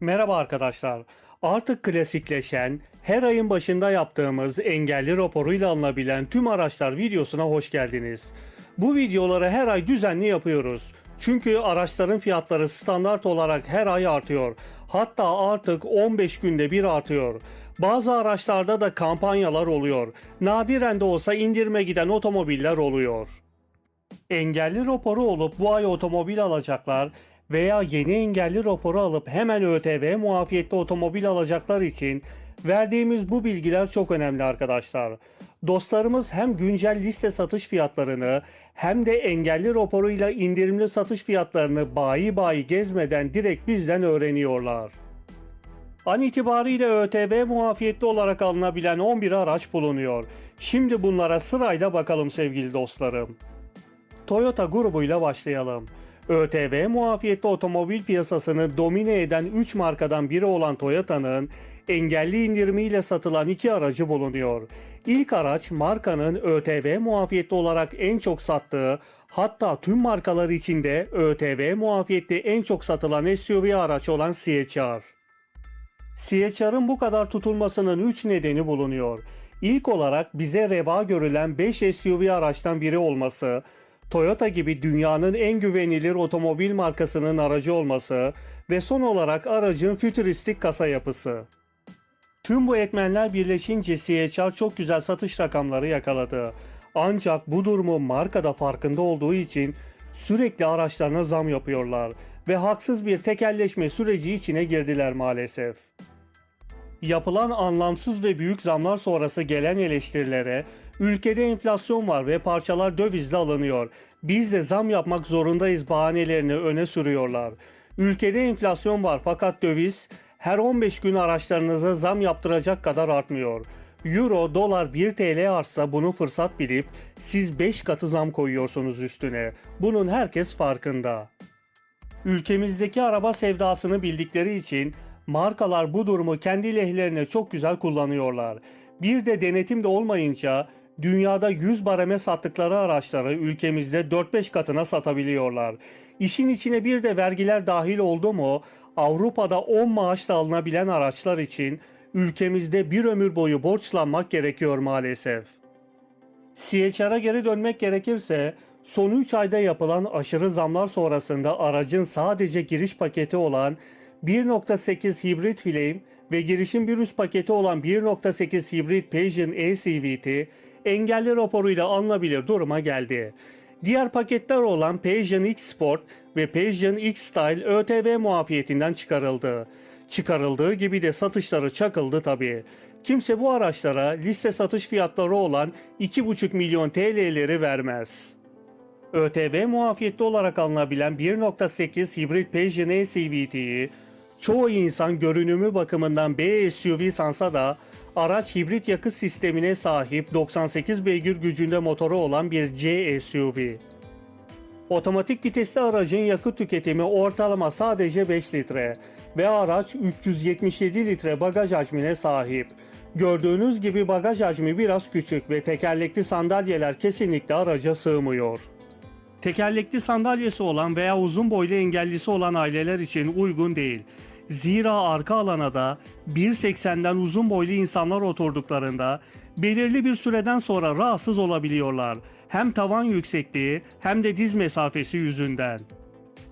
Merhaba arkadaşlar. Artık klasikleşen, her ayın başında yaptığımız engelli raporuyla alınabilen tüm araçlar videosuna hoş geldiniz. Bu videoları her ay düzenli yapıyoruz. Çünkü araçların fiyatları standart olarak her ay artıyor. Hatta artık 15 günde bir artıyor. Bazı araçlarda da kampanyalar oluyor. Nadiren de olsa indirime giden otomobiller oluyor. Engelli raporu olup bu ay otomobil alacaklar veya yeni engelli raporu alıp hemen ÖTV muafiyetli otomobil alacaklar için verdiğimiz bu bilgiler çok önemli arkadaşlar. Dostlarımız hem güncel liste satış fiyatlarını hem de engelli raporuyla indirimli satış fiyatlarını bayi bayi gezmeden direkt bizden öğreniyorlar. An itibariyle ÖTV muafiyetli olarak alınabilen 11 araç bulunuyor. Şimdi bunlara sırayla bakalım sevgili dostlarım. Toyota grubuyla başlayalım. ÖTV muafiyetli otomobil piyasasını domine eden 3 markadan biri olan Toyota'nın engelli indirimiyle satılan iki aracı bulunuyor. İlk araç markanın ÖTV muafiyetli olarak en çok sattığı hatta tüm markalar içinde ÖTV muafiyetli en çok satılan SUV araç olan CHR. CHR'ın bu kadar tutulmasının 3 nedeni bulunuyor. İlk olarak bize reva görülen 5 SUV araçtan biri olması, Toyota gibi dünyanın en güvenilir otomobil markasının aracı olması ve son olarak aracın fütüristik kasa yapısı. Tüm bu etmenler birleşince CHR çok güzel satış rakamları yakaladı. Ancak bu durumu markada farkında olduğu için sürekli araçlarına zam yapıyorlar ve haksız bir tekelleşme süreci içine girdiler maalesef. Yapılan anlamsız ve büyük zamlar sonrası gelen eleştirilere ülkede enflasyon var ve parçalar dövizle alınıyor. Biz de zam yapmak zorundayız bahanelerini öne sürüyorlar. Ülkede enflasyon var fakat döviz her 15 gün araçlarınıza zam yaptıracak kadar artmıyor. Euro, dolar 1 TL artsa bunu fırsat bilip siz 5 katı zam koyuyorsunuz üstüne. Bunun herkes farkında. Ülkemizdeki araba sevdasını bildikleri için markalar bu durumu kendi lehlerine çok güzel kullanıyorlar. Bir de denetim de olmayınca dünyada 100 bareme sattıkları araçları ülkemizde 4-5 katına satabiliyorlar. İşin içine bir de vergiler dahil oldu mu Avrupa'da 10 maaşla alınabilen araçlar için ülkemizde bir ömür boyu borçlanmak gerekiyor maalesef. CHR'a geri dönmek gerekirse son 3 ayda yapılan aşırı zamlar sonrasında aracın sadece giriş paketi olan 1.8 hibrit Flame ve girişim bir üst paketi olan 1.8 hibrit Pasion e-CVT engelli raporuyla alınabilir duruma geldi. Diğer paketler olan Pasion X Sport ve Pasion X Style ÖTV muafiyetinden çıkarıldı. Çıkarıldığı gibi de satışları çakıldı tabi. Kimse bu araçlara liste satış fiyatları olan 2,5 milyon TL'leri vermez. ÖTV muafiyetli olarak alınabilen 1.8 hibrit Peugeot e-CVT'yi çoğu insan görünümü bakımından B SUV sansa da araç hibrit yakıt sistemine sahip 98 beygir gücünde motoru olan bir C SUV. Otomatik vitesli aracın yakıt tüketimi ortalama sadece 5 litre ve araç 377 litre bagaj hacmine sahip. Gördüğünüz gibi bagaj hacmi biraz küçük ve tekerlekli sandalyeler kesinlikle araca sığmıyor. Tekerlekli sandalyesi olan veya uzun boylu engellisi olan aileler için uygun değil. Zira arka alana da 1.80'den uzun boylu insanlar oturduklarında belirli bir süreden sonra rahatsız olabiliyorlar. Hem tavan yüksekliği hem de diz mesafesi yüzünden.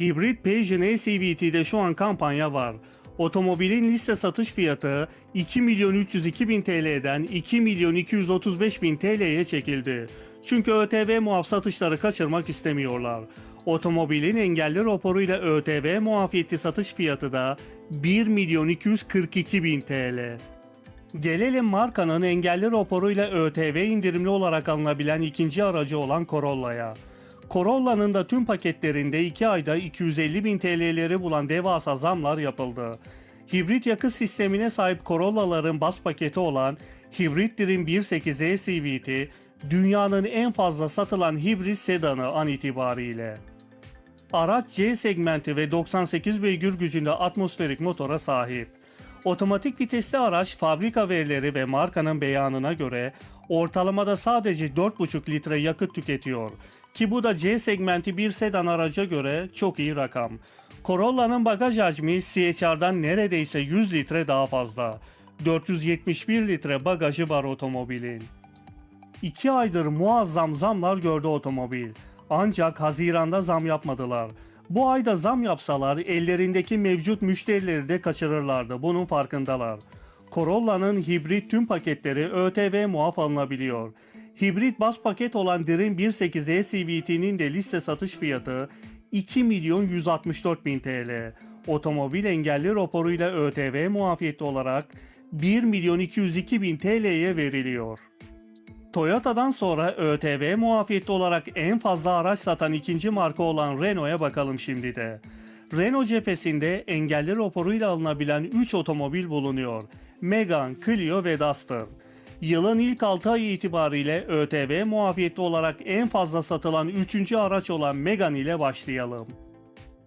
Hibrit Peugeot e-CVT'de şu an kampanya var. Otomobilin liste satış fiyatı 2 milyon 302 bin TL'den 2 milyon 235 bin TL'ye çekildi. Çünkü ÖTV muaf satışları kaçırmak istemiyorlar. Otomobilin engelli raporuyla ÖTV muafiyeti satış fiyatı da 1 milyon 242 bin TL. Gelelim markanın engelli raporuyla ÖTV indirimli olarak alınabilen ikinci aracı olan Corolla'ya. Corolla'nın da tüm paketlerinde 2 ayda 250 bin TL'leri bulan devasa zamlar yapıldı. Hibrit yakıt sistemine sahip Corolla'ların bas paketi olan Hibrit Dream 1.8 e-CVT dünyanın en fazla satılan hibrit sedanı an itibariyle. Araç C segmenti ve 98 beygir gücünde atmosferik motora sahip. Otomatik vitesli araç fabrika verileri ve markanın beyanına göre ortalamada sadece 4,5 litre yakıt tüketiyor ki bu da C segmenti bir sedan araca göre çok iyi rakam. Corolla'nın bagaj hacmi CHR'dan neredeyse 100 litre daha fazla. 471 litre bagajı var otomobilin. 2 aydır muazzam zamlar gördü otomobil. Ancak Haziran'da zam yapmadılar. Bu ayda zam yapsalar ellerindeki mevcut müşterileri de kaçırırlardı. Bunun farkındalar. Corolla'nın hibrit tüm paketleri ÖTV muaf alınabiliyor. Hibrit bas paket olan Dream 1.8 ECVT'nin de liste satış fiyatı 2 milyon 164 bin TL. Otomobil engelli raporuyla ÖTV muafiyeti olarak 1 milyon 202 bin TL'ye veriliyor. Toyota'dan sonra ÖTV muafiyeti olarak en fazla araç satan ikinci marka olan Renault'a bakalım şimdi de. Renault cephesinde engelli raporuyla alınabilen 3 otomobil bulunuyor. Megane, Clio ve Duster. Yılın ilk 6 ayı itibariyle ÖTV muafiyeti olarak en fazla satılan 3. araç olan Megane ile başlayalım.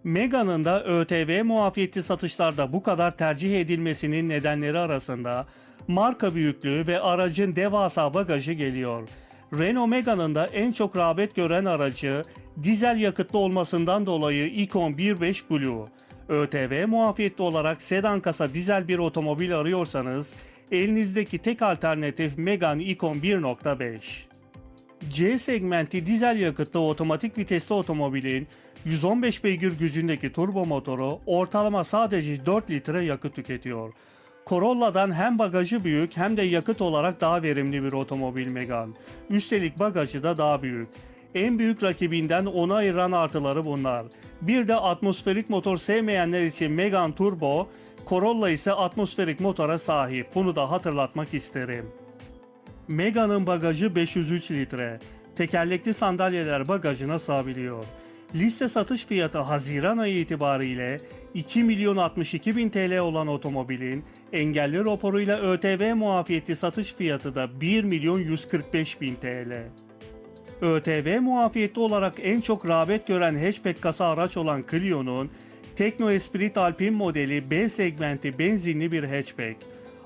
Megane'ın da ÖTV muafiyeti satışlarda bu kadar tercih edilmesinin nedenleri arasında marka büyüklüğü ve aracın devasa bagajı geliyor. Renault Megane'ın da en çok rağbet gören aracı dizel yakıtlı olmasından dolayı Icon 1.5 Blue. ÖTV muafiyetli olarak sedan kasa dizel bir otomobil arıyorsanız elinizdeki tek alternatif Megane Icon 1.5. C segmenti dizel yakıtlı otomatik vitesli otomobilin 115 beygir gücündeki turbo motoru ortalama sadece 4 litre yakıt tüketiyor. Corolla'dan hem bagajı büyük hem de yakıt olarak daha verimli bir otomobil Megane. Üstelik bagajı da daha büyük. En büyük rakibinden ona ayıran artıları bunlar. Bir de atmosferik motor sevmeyenler için Megane Turbo, Corolla ise atmosferik motora sahip. Bunu da hatırlatmak isterim. Mega'nın bagajı 503 litre. Tekerlekli sandalyeler bagajına sığabiliyor. Liste satış fiyatı Haziran ayı itibariyle 2 milyon 62 bin TL olan otomobilin engelli raporuyla ÖTV muafiyeti satış fiyatı da 1 milyon 145 bin TL. ÖTV muafiyeti olarak en çok rağbet gören hatchback kasa araç olan Clio'nun Tekno Esprit Alpine modeli B segmenti benzinli bir hatchback.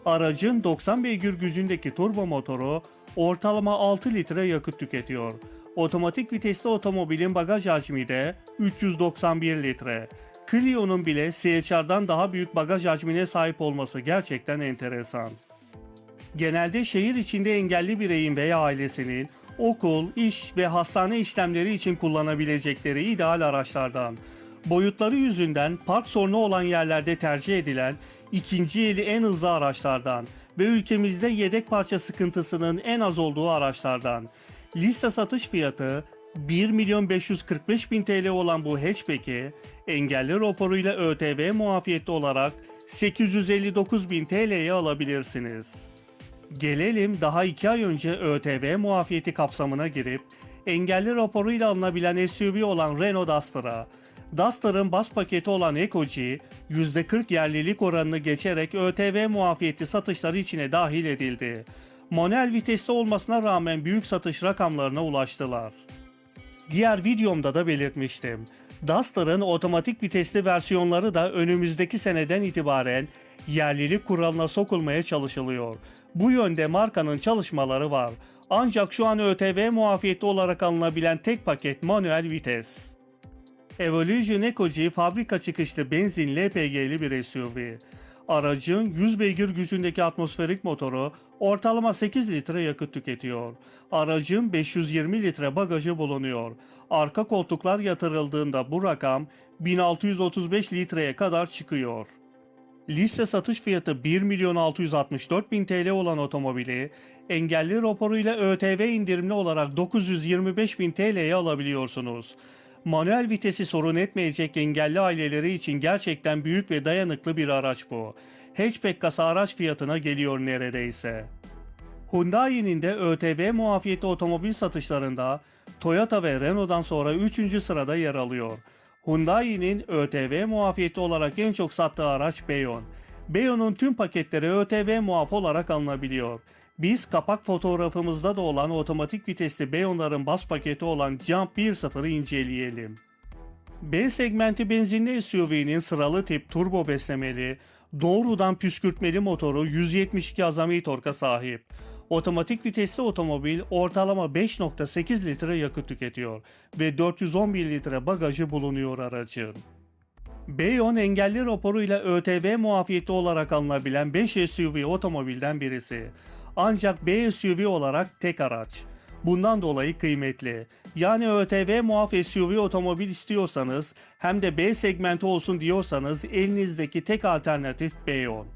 Aracın 90 beygir gücündeki turbo motoru ortalama 6 litre yakıt tüketiyor. Otomatik vitesli otomobilin bagaj hacmi de 391 litre. Clio'nun bile CHR'dan daha büyük bagaj hacmine sahip olması gerçekten enteresan. Genelde şehir içinde engelli bireyin veya ailesinin okul, iş ve hastane işlemleri için kullanabilecekleri ideal araçlardan. Boyutları yüzünden park sorunu olan yerlerde tercih edilen ikinci eli en hızlı araçlardan ve ülkemizde yedek parça sıkıntısının en az olduğu araçlardan. Liste satış fiyatı 1 milyon 545 bin TL olan bu hatchback'i engelli raporuyla ÖTV muafiyeti olarak 859 bin TL'ye alabilirsiniz. Gelelim daha 2 ay önce ÖTV muafiyeti kapsamına girip engelli raporuyla alınabilen SUV olan Renault Duster'a. Duster'ın bas paketi olan Eco-G, %40 yerlilik oranını geçerek ÖTV muafiyeti satışları içine dahil edildi. Manuel vitesli olmasına rağmen büyük satış rakamlarına ulaştılar. Diğer videomda da belirtmiştim. Duster'ın otomatik vitesli versiyonları da önümüzdeki seneden itibaren yerlilik kuralına sokulmaya çalışılıyor. Bu yönde markanın çalışmaları var. Ancak şu an ÖTV muafiyeti olarak alınabilen tek paket manuel vites. Evolution Eco-G fabrika çıkışlı benzin LPG'li bir SUV. Aracın 100 beygir gücündeki atmosferik motoru ortalama 8 litre yakıt tüketiyor. Aracın 520 litre bagajı bulunuyor. Arka koltuklar yatırıldığında bu rakam 1635 litreye kadar çıkıyor. Liste satış fiyatı 1 milyon 664 bin TL olan otomobili engelli raporuyla ÖTV indirimli olarak 925 bin TL'ye alabiliyorsunuz. Manuel vitesi sorun etmeyecek engelli aileleri için gerçekten büyük ve dayanıklı bir araç bu. Hatchback kasa araç fiyatına geliyor neredeyse. Hyundai'nin de ÖTV muafiyeti otomobil satışlarında Toyota ve Renault'dan sonra 3. sırada yer alıyor. Hyundai'nin ÖTV muafiyeti olarak en çok sattığı araç Beyon. Beyon'un tüm paketleri ÖTV muaf olarak alınabiliyor. Biz kapak fotoğrafımızda da olan otomatik vitesli Beyon'ların bas paketi olan Jump 1.0'ı inceleyelim. B segmenti benzinli SUV'nin sıralı tip turbo beslemeli, doğrudan püskürtmeli motoru 172 azami torka sahip. Otomatik vitesli otomobil ortalama 5.8 litre yakıt tüketiyor ve 411 litre bagajı bulunuyor aracın. Beyon engelli raporuyla ÖTV muafiyeti olarak alınabilen 5 SUV otomobilden birisi. Ancak B SUV olarak tek araç. Bundan dolayı kıymetli. Yani ÖTV muaf SUV otomobil istiyorsanız hem de B segmenti olsun diyorsanız elinizdeki tek alternatif Beyon.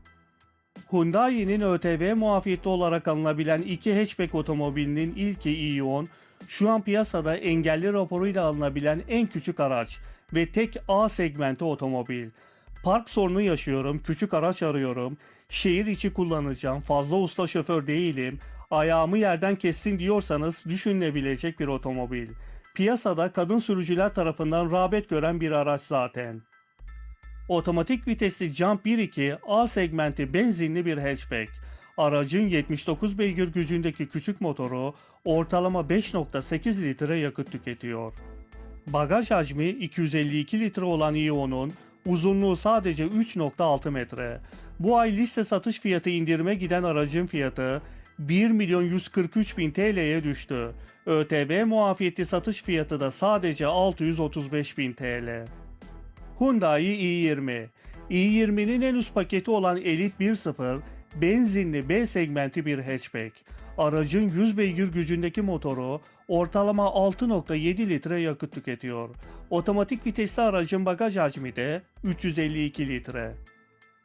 Hyundai'nin ÖTV muafiyeti olarak alınabilen iki hatchback otomobilinin ilki i10, şu an piyasada engelli raporuyla alınabilen en küçük araç ve tek A segmenti otomobil. Park sorunu yaşıyorum, küçük araç arıyorum, şehir içi kullanacağım, fazla usta şoför değilim, ayağımı yerden kessin diyorsanız düşünülebilecek bir otomobil. Piyasada kadın sürücüler tarafından rağbet gören bir araç zaten. Otomatik vitesli Jump 1.2 A segmenti benzinli bir hatchback. Aracın 79 beygir gücündeki küçük motoru ortalama 5.8 litre yakıt tüketiyor. Bagaj hacmi 252 litre olan Ion'un uzunluğu sadece 3.6 metre. Bu ay liste satış fiyatı indirime giden aracın fiyatı 1 milyon 143 bin TL'ye düştü. ÖTV muafiyeti satış fiyatı da sadece 635 bin TL. Hyundai i20. i20'nin en üst paketi olan Elite 1.0 benzinli B segmenti bir hatchback. Aracın 100 beygir gücündeki motoru ortalama 6.7 litre yakıt tüketiyor. Otomatik vitesli aracın bagaj hacmi de 352 litre.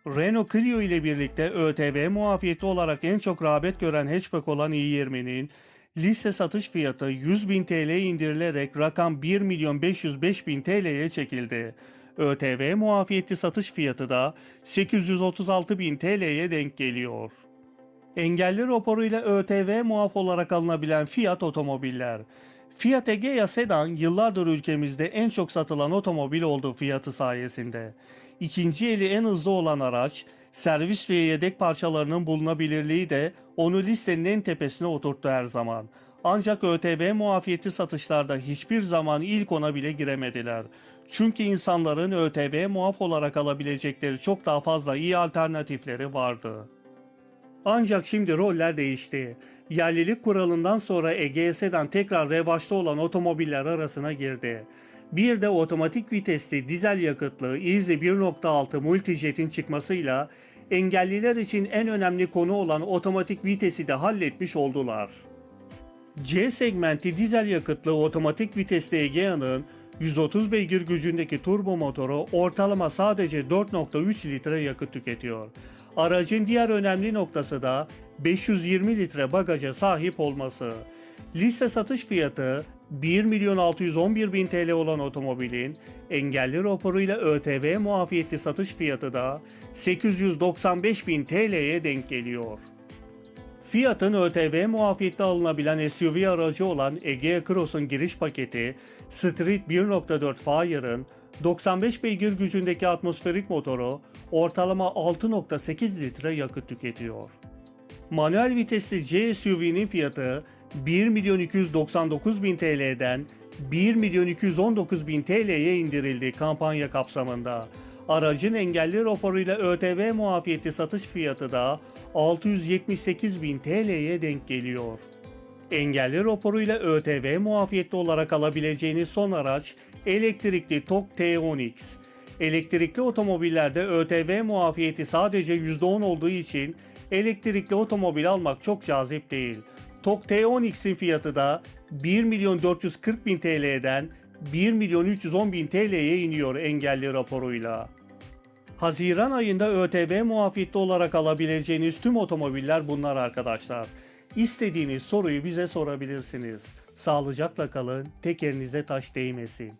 Renault Clio ile birlikte ÖTV muafiyeti olarak en çok rağbet gören hatchback olan i20'nin liste satış fiyatı 100 bin TL indirilerek rakam 1 milyon 505 bin TL'ye çekildi. ÖTV muafiyeti satış fiyatı da 836 bin TL'ye denk geliyor. Engelli raporuyla ÖTV muaf olarak alınabilen Fiat otomobiller. Fiat Egea Sedan yıllardır ülkemizde en çok satılan otomobil oldu fiyatı sayesinde. İkinci eli en hızlı olan araç, servis ve yedek parçalarının bulunabilirliği de onu listenin en tepesine oturttu her zaman. Ancak ÖTV muafiyeti satışlarda hiçbir zaman ilk ona bile giremediler. Çünkü insanların ÖTV muaf olarak alabilecekleri çok daha fazla iyi alternatifleri vardı. Ancak şimdi roller değişti. Yerlilik kuralından sonra Egea Sedan tekrar revaçta olan otomobiller arasına girdi. Bir de otomatik vitesli dizel yakıtlı Easy 1.6 Multijet'in çıkmasıyla engelliler için en önemli konu olan otomatik vitesi de halletmiş oldular. C segmenti dizel yakıtlı otomatik vitesli Egea'nın 130 beygir gücündeki turbo motoru ortalama sadece 4.3 litre yakıt tüketiyor. Aracın diğer önemli noktası da 520 litre bagaja sahip olması. Liste satış fiyatı 1 milyon 611 bin TL olan otomobilin engelli raporuyla ÖTV muafiyetli satış fiyatı da 895 bin TL'ye denk geliyor. Fiat'ın ÖTV muafiyette alınabilen SUV aracı olan Egea Cross'un giriş paketi, Street 1.4 Fire'ın 95 beygir gücündeki atmosferik motoru ortalama 6.8 litre yakıt tüketiyor. Manuel vitesli C SUV'nin fiyatı 1 milyon 299 bin TL'den 1 milyon 219 bin TL'ye indirildi kampanya kapsamında. Aracın engelli raporuyla ÖTV muafiyeti satış fiyatı da 678 bin TL'ye denk geliyor. Engelli raporuyla ÖTV muafiyetli olarak alabileceğiniz son araç elektrikli TOG T10X. Elektrikli otomobillerde ÖTV muafiyeti sadece %10 olduğu için elektrikli otomobil almak çok cazip değil. TOG T10X'in fiyatı da 1 milyon 440 bin TL'den 1 milyon 310 bin TL'ye iniyor engelli raporuyla. Haziran ayında ÖTV muafiyetli olarak alabileceğiniz tüm otomobiller bunlar arkadaşlar. İstediğiniz soruyu bize sorabilirsiniz. Sağlıcakla kalın, tekerinize taş değmesin.